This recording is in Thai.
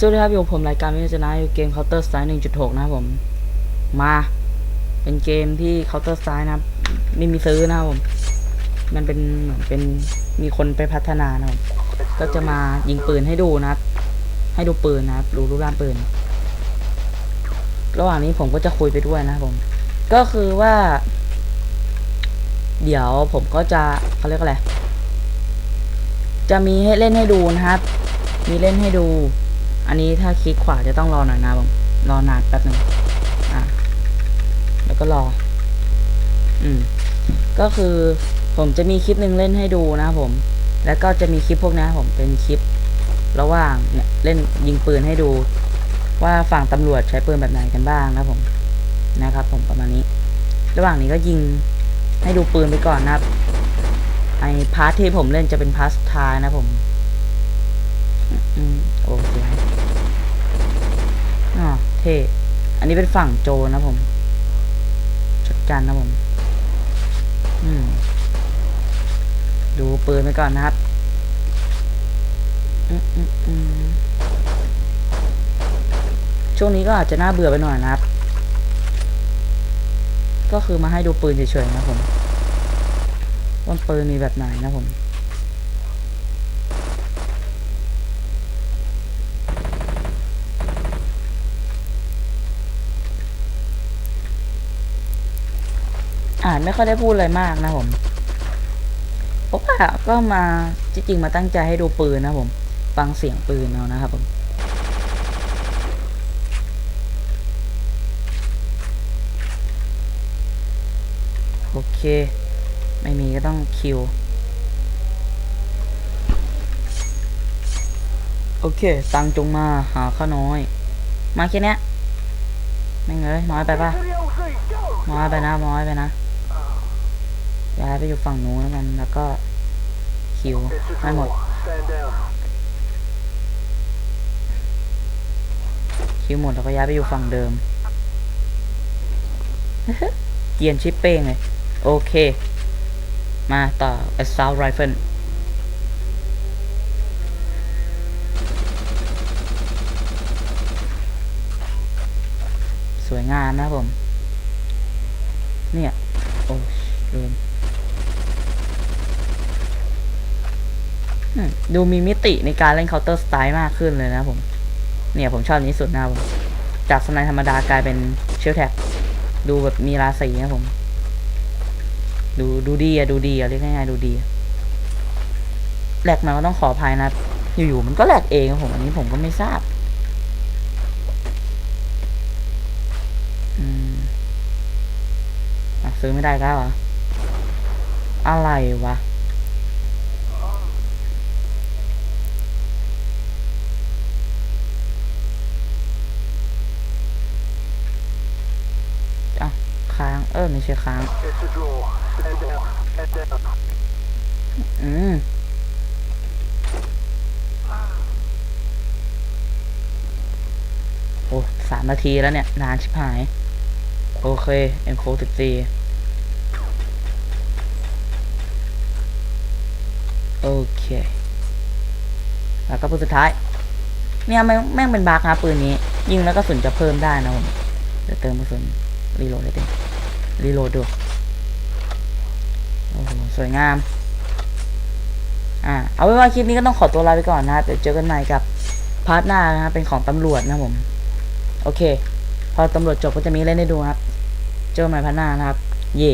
สวัสดีครับอยู่กับผมรายการวิจารณะอยู่เกม Counter Strike 1.6 นะครับผม มา เป็นเกมที่ Counter Strike นะครับ ไม่มีซื้อนะครับผม มันเป็นเหมือนเป็นมีคนไปพัฒนานะครับก็จะมายิงปืนให้ดูนะให้ดูปืนนะครับดูรูปร่างปืน ระหว่างนี้ผมก็จะคุยไปด้วยนะครับผม ก็คือว่า เดี๋ยวผมก็จะเขาเรียกอะไร จะมีให้เล่นให้ดูนะครับ มีเล่นให้ดู อันนี้ถ้าคลิกขวาจะต้องรอหน่อยนะผมรอนานแป๊บหนึ่งอะแล้วก็รอ อืม ก็คือผมจะมีคลิปหนึ่งเล่นให้ดูนะครับผม แล้วก็จะมีคลิปพวกนี้ผมเป็นคลิประหว่างเนี่ยเล่นยิงปืนให้ดู ว่าฝั่งตำรวจใช้ปืนแบบไหนกันบ้างนะผมนะครับ ผมประมาณนี้ ระหว่างนี้ก็ยิงให้ดูปืนไปก่อนนะครับไอพาร์ทที่ผมเล่นจะเป็นพาร์ทสุดท้ายนะผม โอเคอ๋อเท่อันนี้เป็นฝั่งโจนะผม จัดการนะผม อืม ดูปืนไปก่อนนะครับ ช่วงนี้ก็อาจจะน่าเบื่อไปหน่อยนะครับ ก็คือมาให้ดูปืนเฉยๆนะผมว่าปืนมีแบบไหนนะผม อ่านไม่ค่อยได้พูดอะไรมากนะผมเพราะว่าก็มาจริงๆมาตั้งใจให้ดูปืนนะผม ฟังเสียงปืนเอานะครับผมโอเค ไม่มีก็ต้องคิว โอเค ตังจงมาหาข้าน้อย มาแค่นี้ไม่เลยน้อยไปปะน้อยไปนะน้อยไปนะ ย้ายไปอยู่ฝั่งนู้นแล้วกัน แล้วก็คิวไม่หมด คิวหมดแล้วก็ย้ายไปอยู่ฝั่งเดิม เกียนชิปเป้งเลย โอเค มาต่อ assault rifle สวยงามนะผม เนี่ย โอ้ยลืมอืม ดูมีมิติในการเล่น Counter Strike มากขึ้นเลยนะผม เนี่ยผมชอบนี้สุดนะผม จากสไนธรรมดากลายเป็นเชลแท็กดูแบบมีราศีนะผม ดูดูดีอะดูดีอะเรียกง่ายๆดูดีแหลกมาก็ต้องขออภัยนะ อยู่ๆมันก็แหลกเองครับผมอันนี้ผมก็ไม่ทราบอืมอซื้อไม่ได้ก็เหรอ อะไรวะ อะ ค้าง เออไม่ใช่ค้าง อืมโอ้สามนาทีแล้วเนี่ย นานชิบหาย โอเค M โคสิบสี่โอเค แล้วก็ปืนสุดท้าย เนี่ยแม่งแม่งเป็นบาร์ครับปืนนี้ ยิงแล้วก็สุนจะเพิ่มได้นะผมเดี๋ยวเติมกระสุนรีโหลดได้เต็ม รีโหลดดู โอ้โห สวยงาม อ่า เอาไว้ว่าคลิปนี้ก็ต้องขอตัวลาไปก่อนนะครับ เดี๋ยวเจอกันใหม่กับพาร์ทหน้านะครับเป็นของตำรวจนะผม โอเค พอตำรวจจบก็จะมีเล่นให้ดูครับ เจอกันใหม่พาร์ทหน้านะครับ เย่